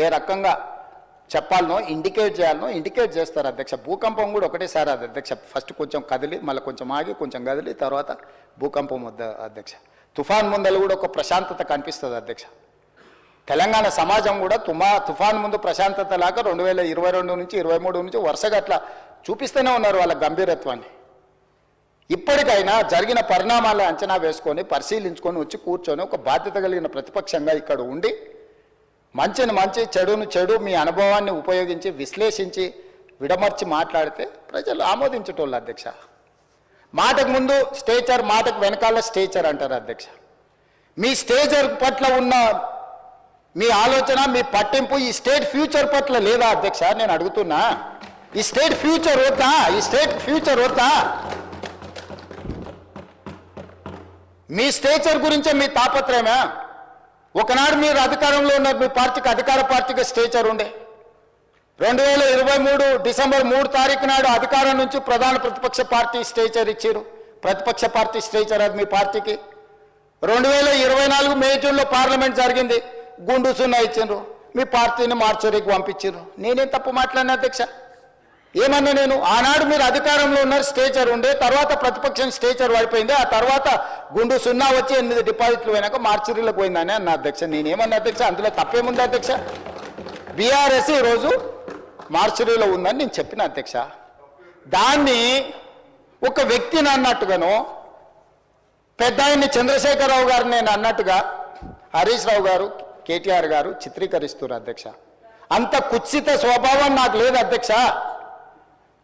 ఏ రకంగా చెప్పాలనో ఇండికేట్ చేయాలనో ఇండికేట్ చేస్తారు అధ్యక్ష. భూకంపం కూడా ఒకటేసారి అది అధ్యక్ష. ఫస్ట్ కొంచెం కదిలి మళ్ళీ కొంచెం ఆగి కొంచెం కదిలి తర్వాత భూకంపం వద్ద అధ్యక్ష. తుఫాన్ ముందలు కూడా ఒక ప్రశాంతత కనిపిస్తుంది అధ్యక్ష. తెలంగాణ సమాజం కూడా తుమా తుఫాన్ ముందు ప్రశాంతత లాగా రెండు వేల ఇరవై రెండు నుంచి ఇరవై మూడు నుంచి వరుసగా అట్లా చూపిస్తూనే ఉన్నారు వాళ్ళ గంభీరత్వాన్ని. ఇప్పటికైనా జరిగిన పరిణామాలు అంచనా వేసుకొని పరిశీలించుకొని వచ్చి కూర్చొని ఒక బాధ్యత కలిగిన ప్రతిపక్షంగా ఇక్కడ ఉండి మంచిని మంచి చెడును చెడు మీ అనుభవాన్ని ఉపయోగించి విశ్లేషించి విడమర్చి మాట్లాడితే ప్రజలు ఆమోదించటోళ్ళు అధ్యక్ష. మాటకు ముందు స్టేచర్ మాటకు వెనకాల స్టేచర్ అంటారు అధ్యక్ష. మీ స్టేచర్ పట్ల ఉన్న మీ ఆలోచన మీ పట్టింపు ఈ స్టేట్ ఫ్యూచర్ పట్ల లేదా అధ్యక్ష? నేను అడుగుతున్నా. ఈ స్టేట్ ఫ్యూచర్ వద్దా? ఈ స్టేట్ ఫ్యూచర్ వద్దా? మీ స్టేచర్ గురించే మీ తాపత్రయమా? ఒకనాడు మీరు అధికారంలో ఉన్న మీ పార్టీకి అధికార పార్టీకి స్టేచర్ ఉండే. రెండు వేల ఇరవై మూడు డిసెంబర్ మూడు తారీఖు నాడు అధికారం నుంచి ప్రధాన ప్రతిపక్ష పార్టీ స్టేచర్ ఇచ్చారు. ప్రతిపక్ష పార్టీ స్టేచర్ అది మీ పార్టీకి. రెండు వేల ఇరవై నాలుగు మే జూన్లో పార్లమెంట్ జరిగింది. గుండు సున్నా ఇచ్చిండ్రు. మీ పార్టీని మార్చరికి పంపించారు నేనేం తప్పు మాట్లాడిన అధ్యక్ష? ఏమన్నా నేను? ఆనాడు మీరు అధికారంలో ఉన్నారు స్టేచర్ ఉండే తర్వాత ప్రతిపక్షం స్టేచర్ పడిపోయింది ఆ తర్వాత గుండు సున్నా వచ్చి ఎనిమిది డిపాజిట్లు పోయినాక మార్చిరీలకు పోయిందని అన్న అధ్యక్ష. నేనేమన్నా అధ్యక్ష? అందులో తప్పేముంది అధ్యక్ష? బీఆర్ఎస్ ఈరోజు మార్చిరీలో ఉందని నేను చెప్పిన అధ్యక్ష. దాన్ని ఒక వ్యక్తిని అన్నట్టుగాను పెద్ద ఆయన్ని చంద్రశేఖరరావు గారు నేను అన్నట్టుగా హరీష్ రావు గారు కేటీఆర్ గారు చిత్రీకరిస్తున్నారు అధ్యక్ష. అంత కుత్సిత స్వభావం నాకు లేదు అధ్యక్ష.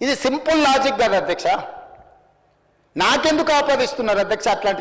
ఇది సింపుల్ లాజిక్ కదా అధ్యక్ష. నాకెందుకు ఆపాదిస్తున్నారు అధ్యక్ష అట్లాంటి